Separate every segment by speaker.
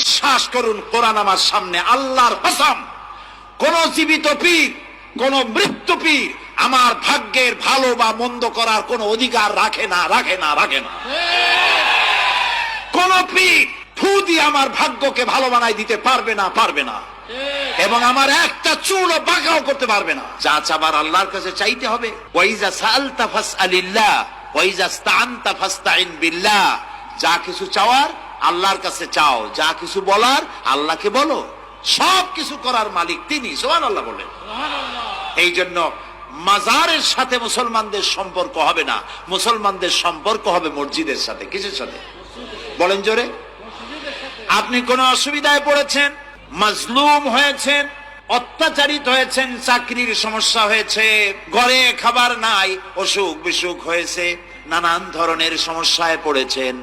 Speaker 1: বিশ্বাস করুন, কোরআন আমার সামনে, আল্লাহর কসম, কোন জীবিত পীর, কোন মৃত্যু পীর আমার ভাগ্যের ভালো বা মন্দ করার কোন অধিকার রাখে না রাখে না রাখে না। কোন পীর ফু দিয়ে আমার ভাগ্যকে ভালো বানাই দিতে পারবে না পারবে না। এবং আমার একটা চুলও বাঁকাও করতে পারবে না। যা চাবার আল্লাহর কাছে চাইতে হবে। ওয়াইজা সালতা ফাসআলিল্লাহ, ওয়াইজা স্তানতা ফাস্তাইন বিল্লাহ। যা কিছু চাওয়ার আল্লাহর কাছে চাও যা কিছু বলার আল্লাহকে বলো। সব কিছু করার মালিক তিনি সোহান আল্লাহ বলেন এই জন্য মাজারের সাথে মুসলমানদের সম্পর্ক হবে না। মুসলমানদের সম্পর্ক হবে মসজিদের সাথে। কিসের সাথে? বলেন জোরে। আপনি কোন অসুবিধায় পড়েছেন? মাজলুম হয়েছেন? অত্যাচারিত হয়েছেন? চাকরির সমস্যা হয়েছে? ঘরে খাবার নাই? অসুখ বিসুখ হয়েছে? নানান ধরনের সমস্যায় পড়েছেন?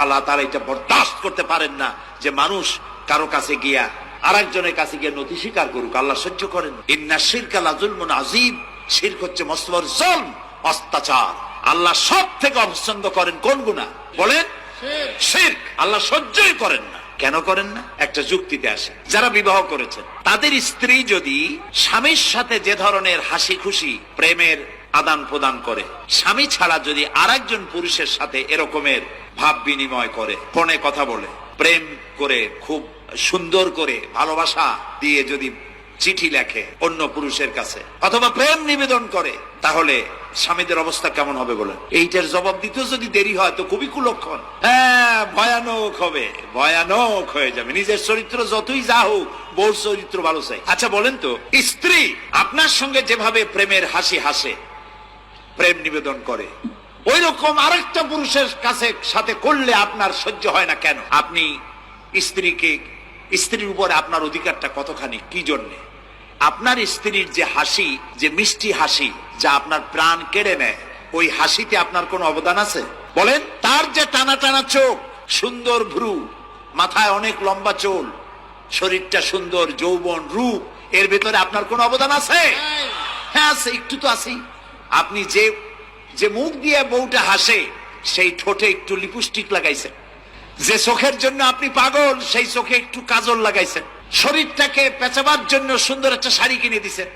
Speaker 1: আল্লাহ তারা এটা বরদাস্ত করতে পারেন না যে মানুষ কারও কাছে গিয়া আরেকজনের কাছে গিয়ে নথি স্বীকার করুক আল্লাহ সহ্য করেন ইন্না শিরক আল্লাহ জুলমুন আজিম শিরক হচ্ছে মস্তবর জলম অত্যাচার। আল্লাহ সব থেকে অপছন্দ করেন কোন গুণা বলেন শিরক। আল্লাহ সহ্যই করেন না। কেন করেন না? একটা যুক্তিতে আসে। যারা বিবাহ করেছেন তাদের স্ত্রী যদি স্বামীর সাথে যে ধরনের হাসি খুশি প্রেমের আদান প্রদান করে। স্বামী ছাড়া যদি আরেকজন পুরুষের সাথে এরকমের ভাব বিনিময় করে, ফোনে কথা বলে, প্রেম করে, খুব সুন্দর করে, ভালোবাসা দিয়ে যদি চিঠি লেখে অন্য পুরুষের কাছে, অথবা প্রেম নিবেদন করে, তাহলে স্বামীদের অবস্থা কেমন হবে বলেন? এইটার জবাব দিতেও যদি দেরি হয়, তো খুবই কুলক্ষণ। হ্যাঁ ভয়ানক হবে, ভয়ানক হয়ে যাবে। নিজের চরিত্র যতই যা হোক, বউর চরিত্র ভালো চাই। আচ্ছা বলেন তো, স্ত্রী আপনার সঙ্গে যেভাবে প্রেমের হাসি হাসে প্রেম নিবেদন করে। ওই রকম আরেকটা পুরুষের কাছে সাথে করলে আপনার সহ্য হয় না কেন? আপনি স্ত্রীকে স্ত্রীর উপর আপনার অধিকারটা কতখানি? কি জন্যে? আপনার স্ত্রীর যে হাসি যে মিষ্টি হাসি যা আপনার প্রাণ কেড়ে নেয় ওই হাসিতে আপনার কোনো অবদান আছে? বলেন তার যে টানা টানা চোখ সুন্দর ভ্রু মাথায় অনেক লম্বা চোল শরীরটা সুন্দর যৌবন রূপ এর ভেতরে আপনার কোনো অবদান আছে? হ্যাঁ আছে একটু তো আছেই। আপনি যে যে মুখ দিয়ে বউটা হাসে, সেই ঠোঁটে একটু লিপস্টিক লাগাইছেন। যে চোখের জন্য আপনি পাগল, সেই চোখে একটু কাজল লাগাইছেন। শরীরটাকে পেঁচাবার জন্য সুন্দর একটা শাড়ি কিনে দিছেন।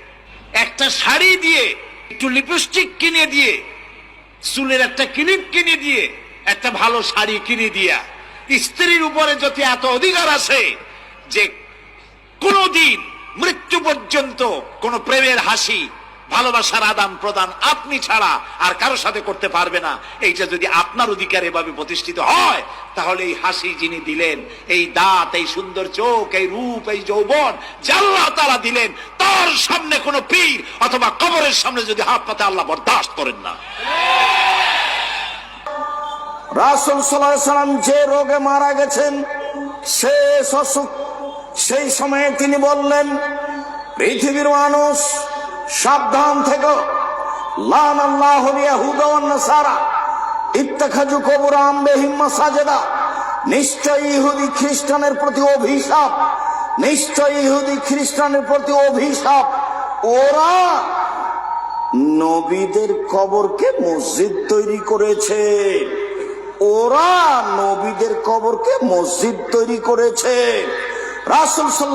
Speaker 1: একটা শাড়ি দিয়ে একটু লিপস্টিক কিনে দিয়ে, চুলের একটা ক্লিপ কিনে দিয়ে, একটা ভালো শাড়ি কিনে দিয়া, স্ত্রীর উপরে যদি এত অধিকার আছে যে কোনদিন মৃত্যু পর্যন্ত কোন প্রেমের হাসি ভালোবাসার আদান প্রদান আপনি ছাড়া আর কারও সাথে করতে পারবে না। এইটা যদি আপনার অধিকার এভাবে প্রতিষ্ঠিত হয়, তাহলে এই হাসি যিনি দিলেন, এই দাঁত, এই সুন্দর চোখ, এই রূপ, এই যৌবন জাল্লা তারা দিলেন, তার সামনে কোনো পীর অথবা কবরের সামনে যদি হাত পাতে আল্লাহ বরদাস্ত করেন না।
Speaker 2: রাসুল সাল্লাম যে রোগে মারা গেছেন অসুখ, সেই সময়ে তিনি বললেন, পৃথিবীর মানুষ সাবধান থেকে। লান আল্লাহ নাসারা। ইত্তাখাজু কবুর আমবেহিম মাসাজেদা। নিশ্চয় ইহুদি খ্রিস্টানের প্রতি অভিশাপ। নিশ্চয় ইহুদি খ্রিস্টানের প্রতি অভিশাপ। ওরা নবীদের কবরকে মসজিদ তৈরি করেছে। ওরা নবীদের কবরকে মসজিদ তৈরি করেছে। রাসুল